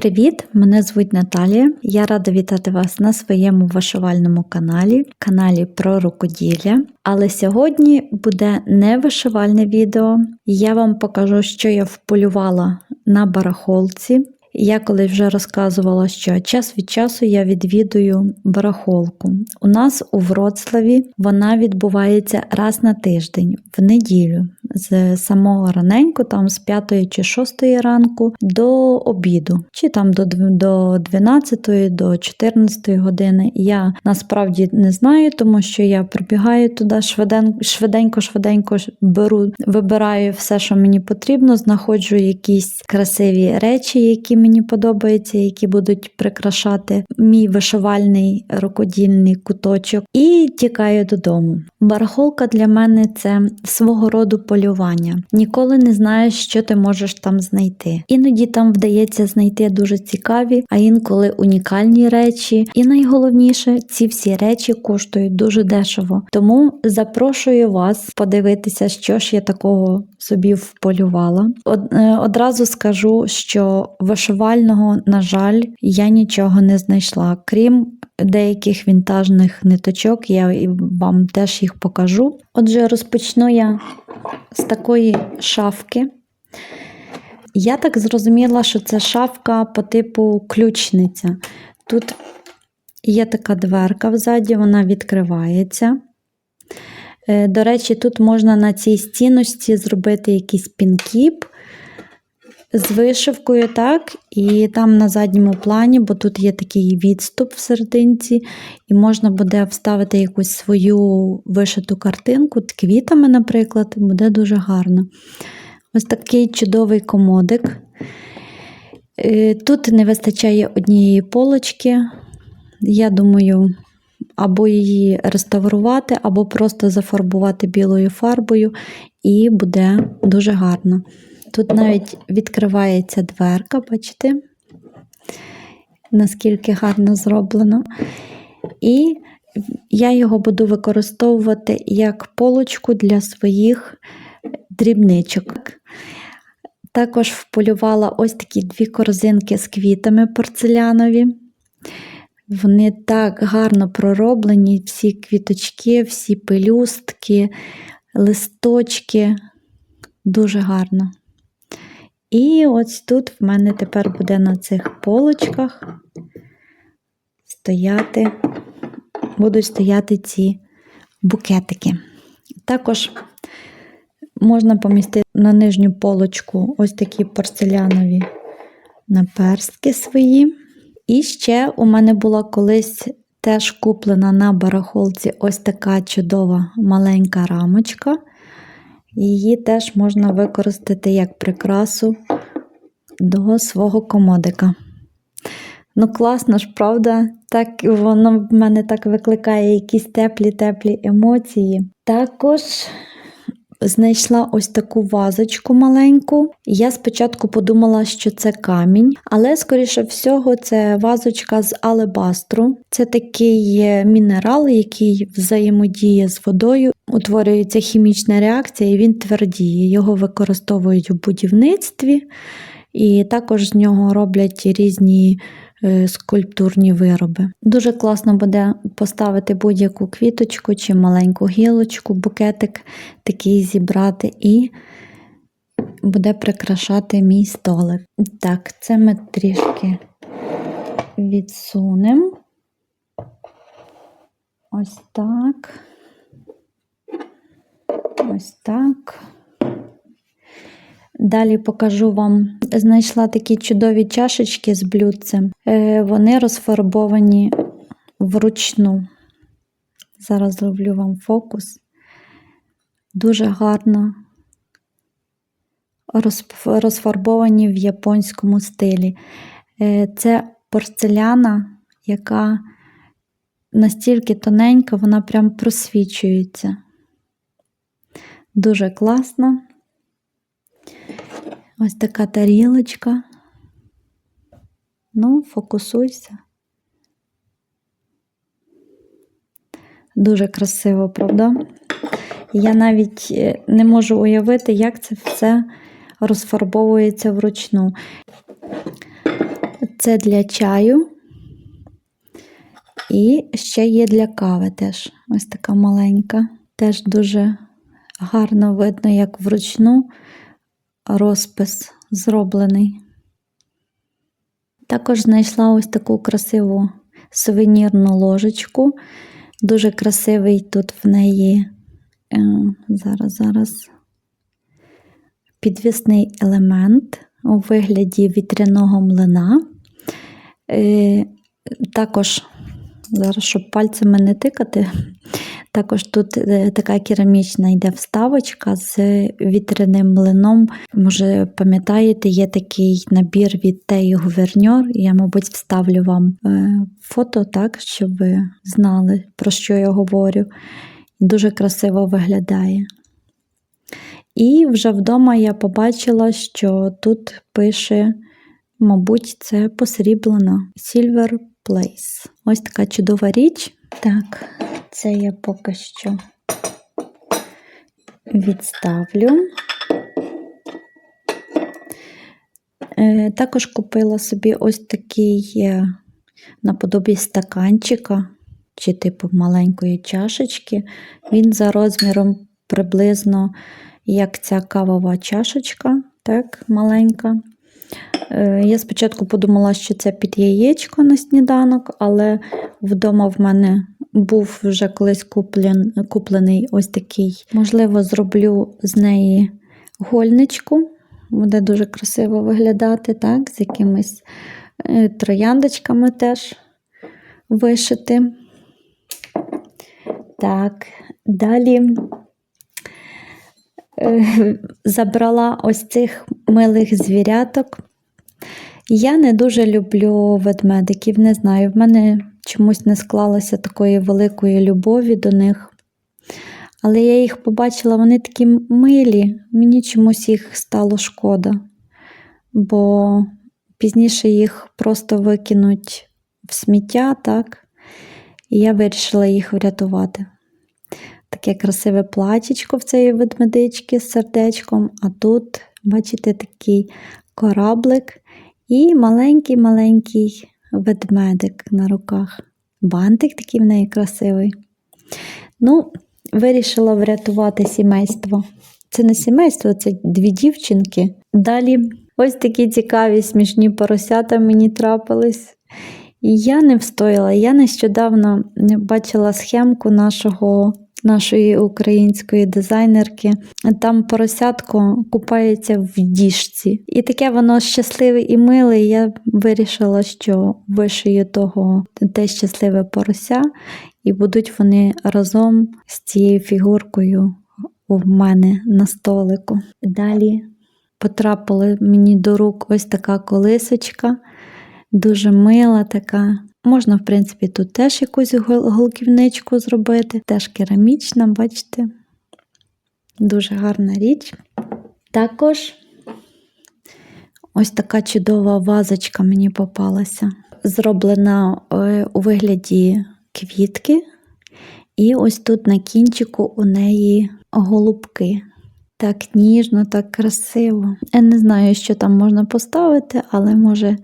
Привіт! Мене звуть Наталія. Я рада вітати вас на своєму вишивальному каналі, каналі про рукоділля. Але сьогодні буде не вишивальне відео. Я вам покажу, що я вполювала на барахолці. Я колись вже розказувала, що час від часу я відвідую барахолку. У нас у Вроцлаві вона відбувається раз на тиждень, в неділю, з самого раненьку, там з 5 чи 6 ранку до обіду, чи там до до 12, до 14 години. Я насправді не знаю, тому що я прибігаю туди швиденько, швиденько беру, вибираю все, що мені потрібно, знаходжу якісь красиві речі, які мені подобаються, які будуть прикрашати мій вишивальний рукодільний куточок, і тікаю додому. Барахолка для мене це свого роду полювання. Ніколи не знаєш, що ти можеш там знайти. Іноді там вдається знайти дуже цікаві, а інколи унікальні речі. І найголовніше, ці всі речі коштують дуже дешево. Тому запрошую вас подивитися, що ж я такого собі вполювала. Е, одразу скажу, що вишивального, на жаль, я нічого не знайшла, крім деяких вінтажних ниточок, я вам теж їх покажу. Отже, розпочну я з такої шафки. Я так зрозуміла, що це шафка по типу ключниця. Тут є така дверка взаді, вона відкривається. Е, До речі, тут можна на цій стіночці зробити якийсь пінкіп з вишивкою, так, і там на задньому плані, бо тут є такий відступ в серединці, і можна буде вставити якусь свою вишиту картинку, квітами, наприклад, буде дуже гарно. Ось такий чудовий комодик. Е, Тут не вистачає однієї полочки. Я думаю, або її реставрувати, або просто зафарбувати білою фарбою, і буде дуже гарно. Тут навіть відкривається дверка, бачите, наскільки гарно зроблено. І я його буду використовувати як полочку для своїх дрібничок. Також вполювала ось такі дві корзинки з квітами порцелянові. Вони так гарно пророблені, всі квіточки, всі пелюстки, листочки. Дуже гарно. І ось тут в мене тепер буде на цих полочках стояти, будуть стояти ці букетики. Також можна помістити на нижню полочку ось такі порцелянові наперстки свої. І ще у мене була колись теж куплена на барахолці ось така чудова маленька рамочка. Її теж можна використати як прикрасу до свого комодика. Ну, класно ж, правда? Так воно в мене так викликає якісь теплі-теплі емоції. Також знайшла ось таку вазочку маленьку. Я спочатку подумала, що це камінь, але, скоріше всього, це вазочка з алебастру. Це такий е, мінерал, який взаємодіє з водою, утворюється хімічна реакція, і він твердіє. Його використовують у будівництві, і також з нього роблять різні скульптурні вироби. Дуже класно буде поставити будь-яку квіточку чи маленьку гілочку, букетик такий зібрати і буде прикрашати мій столик. Так, це ми трішки відсунемо. Ось так. Ось так. Далі покажу вам, знайшла такі чудові чашечки з блюдцем. Е, Вони розфарбовані вручну. Зараз зроблю вам фокус. Дуже гарно розфарбовані в японському стилі. Е, Це порцеляна, яка настільки тоненька, вона прям просвічується. Дуже класно. Ось така тарілочка. Ну, фокусуйся. Дуже красиво, правда? Я навіть е, не можу уявити, як це все розфарбовується вручну. Це для чаю. І ще є для кави теж. Ось така маленька. Теж дуже гарно видно, як вручну розпис зроблений. Також знайшла ось таку красиву сувенірну ложечку. Дуже красивий тут в неї е, зараз, зараз підвісний елемент у вигляді вітряного млина. Е, також, зараз, щоб пальцями не тикати, також тут е, така керамічна йде вставочка з вітряним млином. Може, пам'ятаєте, є такий набір від Тею Гуверньор. Я, мабуть, вставлю вам е, фото, так, щоб ви знали, про що я говорю. Дуже красиво виглядає. І вже вдома я побачила, що тут пише, мабуть, це посріблено Silver Place. Ось така чудова річ. Так, це я поки що відставлю. Е, Також купила собі ось такий е, наподобі стаканчика чи типу маленької чашечки. Він за розміром приблизно як ця кавова чашечка, так, маленька. Е, Я спочатку подумала, що це під яєчко на сніданок, але вдома в мене був вже колись куплен, куплений ось такий. Можливо, зроблю з неї гольничку. Буде дуже красиво виглядати, так, з якимись е, трояндочками теж вишити. Так, далі е, забрала ось цих милих звіряток. Я не дуже люблю ведмедиків, не знаю, в мене чомусь не склалося такої великої любові до них. Але я їх побачила, вони такі милі, мені чомусь їх стало шкода, бо пізніше їх просто викинуть в сміття, так? І я вирішила їх врятувати. Таке красиве платічко в цієї ведмедички з сердечком, а тут, бачите, такий кораблик і маленький-маленький ведмедик на руках. Бантик такий в неї красивий. Ну, вирішила врятувати сімейство. Це не сімейство, це дві дівчинки. Далі ось такі цікаві, смішні поросята мені трапились. І я не встояла. Я нещодавно бачила схемку нашого, нашої української дизайнерки. Там поросятко купається в діжці. І таке воно щасливе і миле. і Я вирішила, що вишию того те щасливе порося, і будуть вони разом з цією фігуркою у мене на столику. Далі потрапила мені до рук ось така колисочка, дуже мила така. Можна, в принципі, тут теж якусь голківничку зробити, теж керамічна, бачите? Дуже гарна річ. Також ось така чудова вазочка мені попалася. Зроблена е, у вигляді квітки, і ось тут на кінчику у неї голубки. Так ніжно, так красиво. Я не знаю, що там можна поставити, але може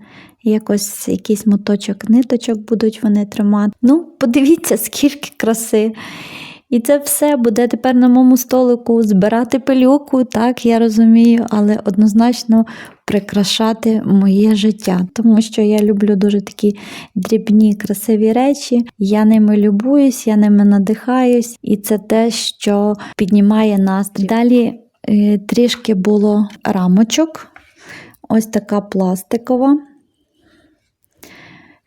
якось якийсь моточок ниточок будуть вони тримати. Ну, подивіться, скільки краси. І це все буде тепер на моєму столику збирати пилюку, так, я розумію, але однозначно прикрашати моє життя, тому що я люблю дуже такі дрібні, красиві речі. Я ними любуюсь, я ними надихаюсь, і це те, що піднімає настрій. Далі трішки було рамочок, ось така пластикова.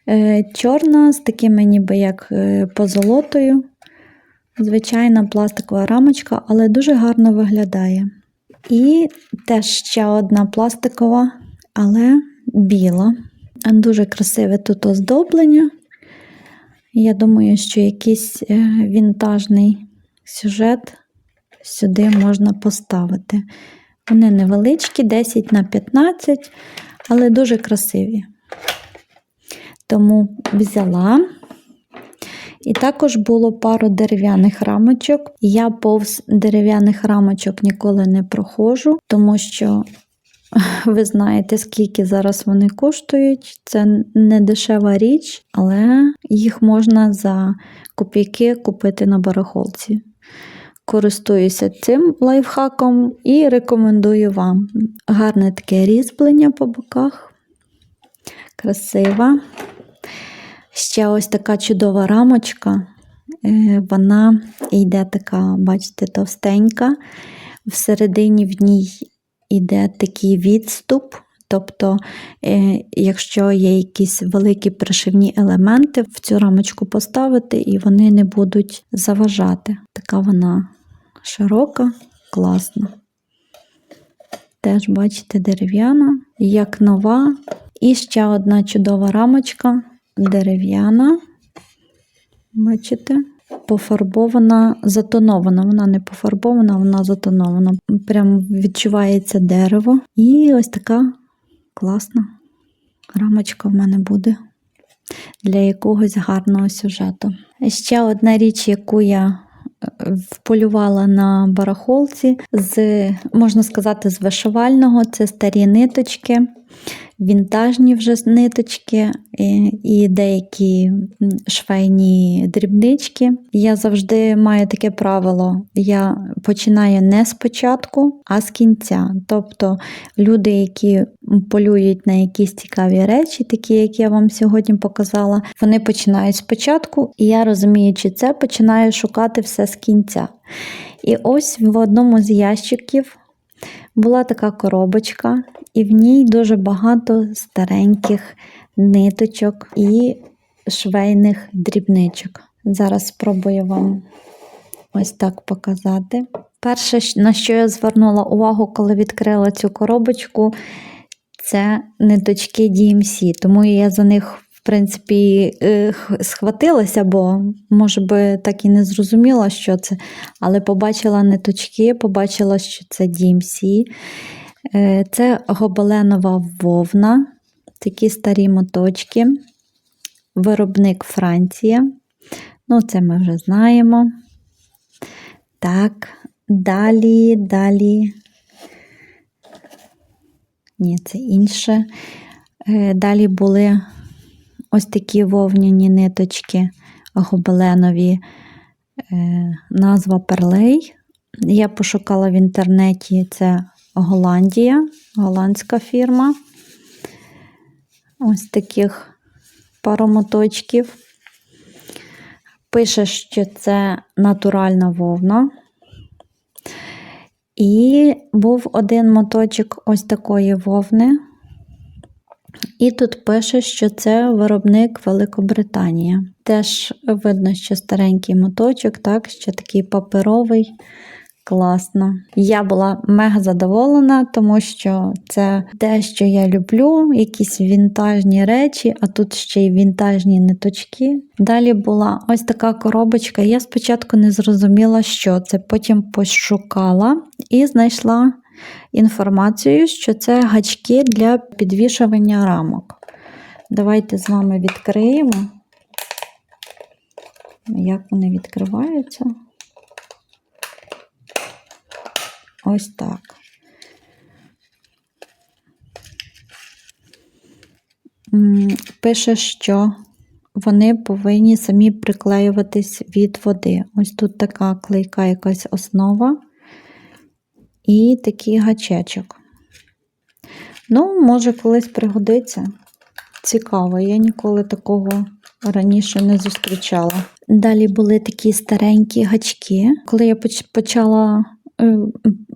Е, Чорна з такими ніби як е, позолотою. Звичайна пластикова рамочка, але дуже гарно виглядає. І теж ще одна пластикова, але біла. Дуже красиве тут оздоблення. Я думаю, що якийсь е, вінтажний сюжет сюди можна поставити. Вони невеличкі, 10 на 15, але дуже красиві. Тому взяла. І також було пару дерев'яних рамочок. Я повз дерев'яних рамочок ніколи не проходжу, тому що Ви знаєте, скільки зараз вони коштують. Це не дешева річ, але їх можна за копійки купити на барахолці. Користуюся цим лайфхаком і рекомендую вам. Гарне таке різьблення по боках. Красива. Ще ось така чудова рамочка. Е, Вона йде така, бачите, товстенька. Всередині в ній йде такий відступ. Тобто, е, якщо є якісь великі пришивні елементи, в цю рамочку поставити, і вони не будуть заважати. Така вона широка, класна. Теж, бачите, дерев'яна, як нова. І ще одна чудова рамочка дерев'яна. Бачите? Пофарбована, затонована. Вона не пофарбована, вона затонована. Прям відчувається дерево. І ось така класна рамочка в мене буде для якогось гарного сюжету. Ще одна річ, яку я вполювала на барахолці, з, можна сказати, з вишивального це старі ниточки, вінтажні вже ниточки і, деякі швейні дрібнички. Я завжди маю таке правило: я починаю не спочатку, а з кінця. Тобто люди, які полюють на якісь цікаві речі, такі, як я вам сьогодні показала, вони починають спочатку, і я, розуміючи це, починаю шукати все з кінця. І ось в одному з ящиків була така коробочка, і в ній дуже багато стареньких ниточок і швейних дрібничок. Зараз спробую вам ось так показати. Перше, на що я звернула увагу, коли відкрила цю коробочку, це ниточки DMC, тому я за них. В принципі, е, схватилася, бо, може би, так і не зрозуміла, що це. Але побачила ниточки, побачила, що це DMC. Е, Це гобеленова вовна, такі старі моточки. Виробник Франція. Ну, це ми вже знаємо. Так, далі, далі. Ні, це інше. Е, Далі були ось такі вовняні ниточки гобеленові, е, назва перлей. Я пошукала в інтернеті це Голландія, голландська фірма. Ось таких пару моточків. Пише, що це натуральна вовна. І був один моточок ось такої вовни. І тут пише, що це виробник Великобританія. Теж видно, що старенький моточок, так, що такий паперовий. Класно. Я була мега задоволена, тому що це те, що я люблю, якісь вінтажні речі, а тут ще й вінтажні ниточки. Далі була ось така коробочка. Я спочатку не зрозуміла, що це. Потім пошукала і знайшла інформацію, що це гачки для підвішування рамок. Давайте з вами відкриємо. Як вони відкриваються? Ось так. Пише, що вони повинні самі приклеюватись від води. Ось тут така клейка якась основа і такий гачечок. Ну, може, колись пригодиться. Цікаво, я ніколи такого раніше не зустрічала. Далі були такі старенькі гачки. Коли я почала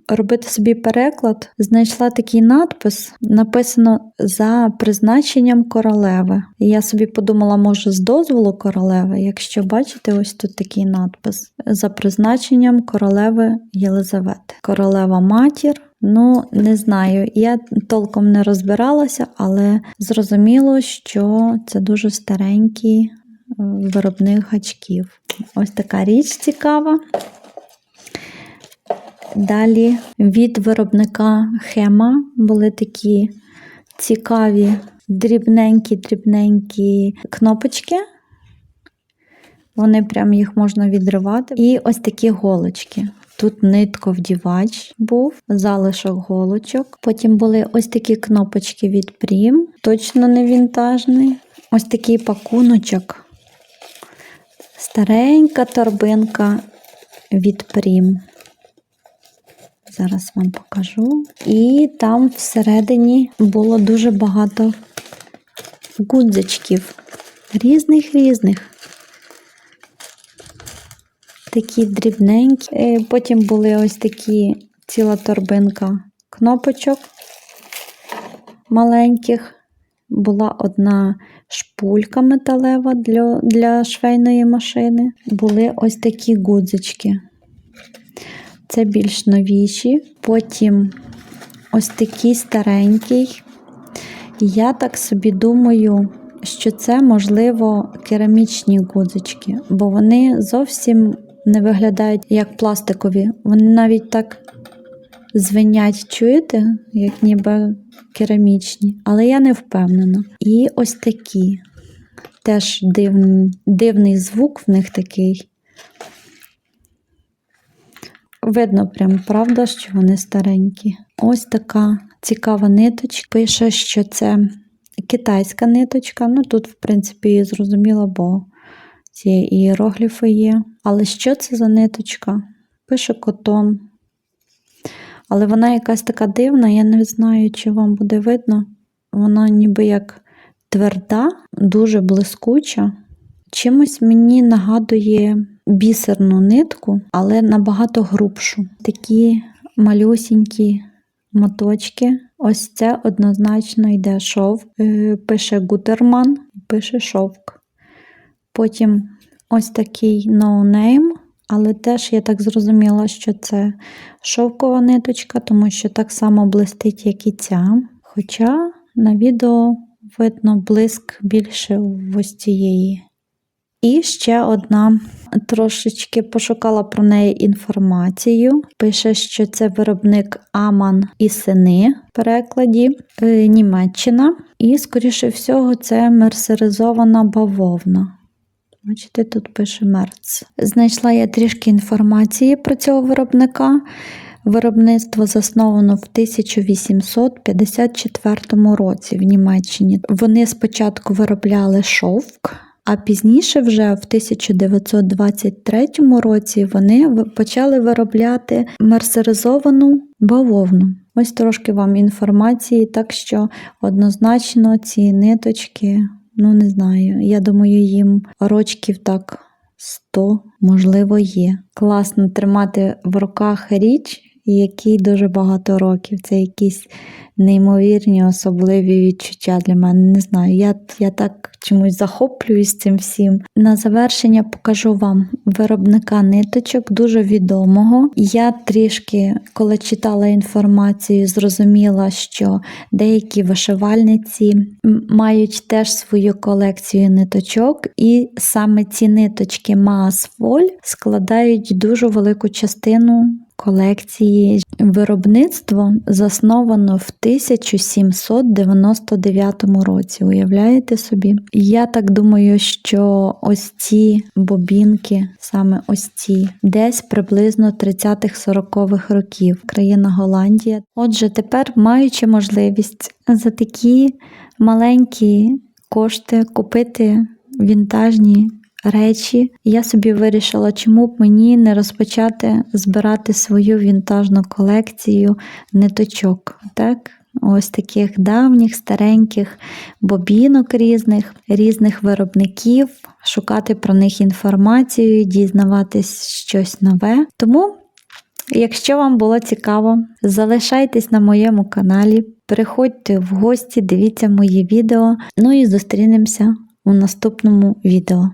робити собі переклад, знайшла такий надпис, написано за призначенням королеви. І я собі подумала, може, з дозволу королеви, якщо бачите, ось тут такий надпис за призначенням королеви Єлизавети. Королева матір. Ну, не знаю, я толком не розбиралася, але зрозуміло, що це дуже старенький е, виробник гачків. Ось така річ цікава. Далі від виробника Хема були такі цікаві дрібненькі-дрібненькі кнопочки. Вони прям їх можна відривати. І ось такі голочки. Тут нитковдівач був, залишок голочок. Потім були ось такі кнопочки від Прім, точно не вінтажний. Ось такий пакуночок. Старенька торбинка від Прім. Зараз вам покажу. І там всередині було дуже багато гудзичків. Різних різних. Такі дрібненькі. Е, Потім були ось такі ціла торбинка кнопочок маленьких. Була одна шпулька металева для, для швейної машини. Були ось такі гудзички. Це більш новіші. Потім ось такий старенький. Я так собі думаю, що це, можливо, керамічні гудзички, бо вони зовсім не виглядають як пластикові. Вони навіть так звенять, чуєте, як ніби керамічні, але я не впевнена. І ось такі. Теж дивний, дивний звук в них такий. Видно прям, правда, що вони старенькі. Ось така цікава ниточка. Пише, що це китайська ниточка. Ну тут, в принципі, зрозуміло, бо ці іерогліфи є. Але що це за ниточка? Пише котон. Але вона якась така дивна, я не знаю, чи вам буде видно. Вона ніби як тверда, дуже блискуча. Чимось мені нагадує бісерну нитку, але набагато грубшу. Такі малюсінькі моточки. Ось це однозначно йде шовк. Е, Пише Гутерман, пише шовк. Потім ось такий ноунейм, але теж я так зрозуміла, що це шовкова ниточка, тому що так само блистить, як і ця. Хоча на відео видно блиск більше в ось цієї. І ще одна трошечки пошукала про неї інформацію. Пише, що це виробник Аман і сини в перекладі е, Німеччина. І, скоріше всього, це мерсеризована бавовна. Бачите, тут пише мерц. Знайшла я трішки інформації про цього виробника. Виробництво засновано в 1854 році в Німеччині. Вони спочатку виробляли шовк, а пізніше, вже в 1923 році, вони почали виробляти мерсеризовану бавовну. Ось трошки вам інформації, так що однозначно ці ниточки, ну не знаю, я думаю, їм рочків так 100, можливо, є. Класно тримати в руках річ, якій дуже багато років. Це якісь неймовірні, особливі відчуття для мене. Не знаю, я, я так чомусь захоплююсь цим всім. На завершення покажу вам виробника ниточок, дуже відомого. Я трішки, коли читала інформацію, зрозуміла, що деякі вишивальниці мають теж свою колекцію ниточок, і саме ці ниточки Маасволь складають дуже велику частину колекції. Виробництво засновано в 1799 році. Уявляєте собі? Я так думаю, що ось ці бобінки, саме ось ці, десь приблизно 30-40-х років, країна Голландія. Отже, тепер маючи можливість за такі маленькі кошти купити вінтажні речі. Я собі вирішила, чому б мені не розпочати збирати свою вінтажну колекцію ниточок. Так? Ось таких давніх, стареньких бобінок різних, різних виробників, шукати про них інформацію, дізнаватись щось нове. Тому, якщо вам було цікаво, залишайтесь на моєму каналі, приходьте в гості, дивіться мої відео. Ну і зустрінемося у наступному відео.